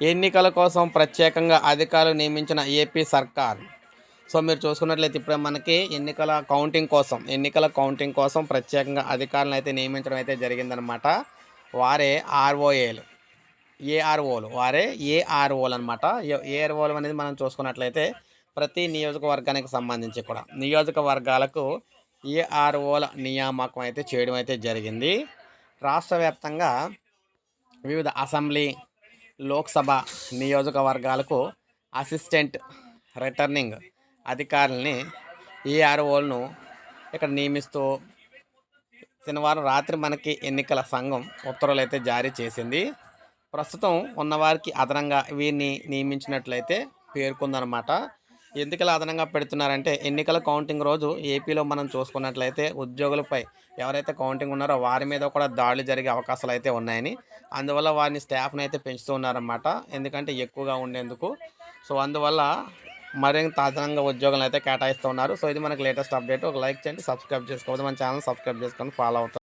ఎన్నికల కోసం ప్రత్యేకంగా అధికారులు నియమించిన ఏపీ సర్కార్. సో మీరు చూసుకున్నట్లయితే ఇప్పుడే మనకి ఎన్నికల కౌంటింగ్ కోసం ఎన్నికల కౌంటింగ్ కోసం ప్రత్యేకంగా అధికారులను అయితే నియమించడం అయితే జరిగిందనమాట వారే ఆర్ఓఏలు ఏఆర్ఓలు వారే ఏఆర్ఓలు అనమాట ఏఆర్ఓలు అనేది మనం చూసుకున్నట్లయితే ప్రతి నియోజకవర్గానికి సంబంధించి కూడా నియోజకవర్గాలకు ఏఆర్ఓల నియామకం అయితే చేయడం అయితే జరిగింది. రాష్ట్ర వ్యాప్తంగా వివిధ అసెంబ్లీ లోక్సభ నియోజకవర్గాలకు అసిస్టెంట్ రిటర్నింగ్ అధికారుల్ని ఏఆర్ఓలను ఇక్కడ నియమిస్తూ శనివారం రాత్రి మనకి ఎన్నికల సంఘం ఉత్తర్వులు అయితే జారీ చేసింది. ప్రస్తుతం ఉన్నవారికి అదనంగా వీరిని నియమించినట్లయితే పేర్కొందనమాట. ఎందుకలా అదనంగా పెడుతున్నారంటే ఎన్నికల కౌంటింగ్ రోజు ఏపీలో మనం చూసుకున్నట్లయితే ఉద్యోగులపై ఎవరైతే కౌంటింగ్ ఉన్నారో వారి మీద కూడా దాడులు జరిగే అవకాశాలు అయితే ఉన్నాయని. అందువల్ల వారిని స్టాఫ్ని అయితే పెంచుతూ ఉన్నారన్నమాట. ఎందుకంటే ఎక్కువగా ఉండేందుకు. సో అందువల్ల మరింత అదనంగా ఉద్యోగాలు అయితే కేటాయిస్తూ ఉన్నారు. సో ఇది మనకి లేటెస్ట్ అప్డేట్. ఒక లైక్ చేయండి సబ్స్క్రైబ్ చేసుకోవద్దు. మన ఛానల్ సబ్స్క్రైబ్ చేసుకొని ఫాలో అవుతుంది